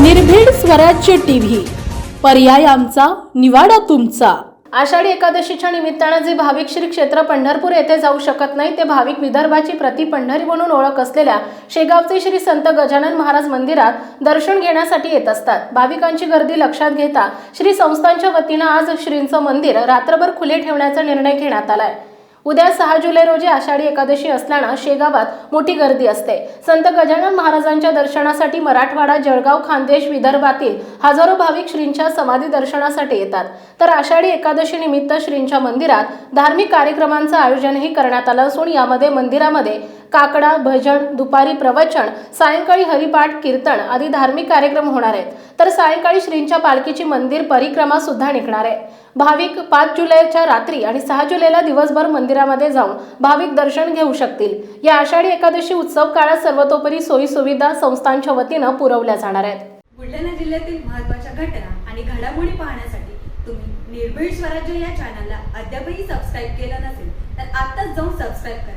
निर्भीड स्वराज्य टीव्ही. पर्याय आमचा निवाडा तुमचा. आषाढी एकादशीच्या निमित्तानं जे भाविक श्री क्षेत्र पंढरपूर येथे जाऊ शकत नाही ते भाविक विदर्भाची प्रति पंढरी म्हणून ओळख असलेल्या शेगावचे श्री संत गजानन महाराज मंदिरात दर्शन घेण्यासाठी येत असतात. भाविकांची गर्दी लक्षात घेता श्री संस्थांच्या वतीनं आज श्रींचं मंदिर रात्रभर खुले ठेवण्याचा निर्णय घेण्यात आलाय. उद्या सहा जुलै रोजी आषाढी एकादशी असल्यानं शेगावात मोठी गर्दी असते. संत गजानन महाराजांच्या दर्शनासाठी मराठवाडा जळगाव खानदेश विदर्भातील हजारो भाविक श्रींच्या समाधी दर्शनासाठी येतात. तर आषाढी एकादशी निमित्त श्रींच्या मंदिरात धार्मिक कार्यक्रमांचं आयोजनही करण्यात आलं असून यामध्ये मंदिरामध्ये काकडा भजन दुपारी प्रवचन सायंकाळी हरिपाठ कीर्तन आदी धार्मिक कार्यक्रम होणार आहेत. तर सायंकाळी श्रींच्या पालखीची मंदिर परिक्रमा सुद्धा निघणार आहे. भाविक पाच जुलैच्या रात्री आणि सहा जुलैला दिवसभर मंदिरामध्ये जाऊन भाविक दर्शन घेऊ शकतील. या आषाढी एकादशी उत्सव काळात सर्वतोपरी सोयी सुविधा संस्थांच्या वतीनं पुरवल्या जाणार आहेत. बुलढाणा जिल्ह्यातील महत्त्वाच्या घटना आणि घडामोडी पाहण्यासाठी तुम्ही निर्भीड स्वराज्य या चॅनलला अद्यापही सबस्क्राईब केलं नसेल तर आत्ताच जाऊन सबस्क्राईब करा.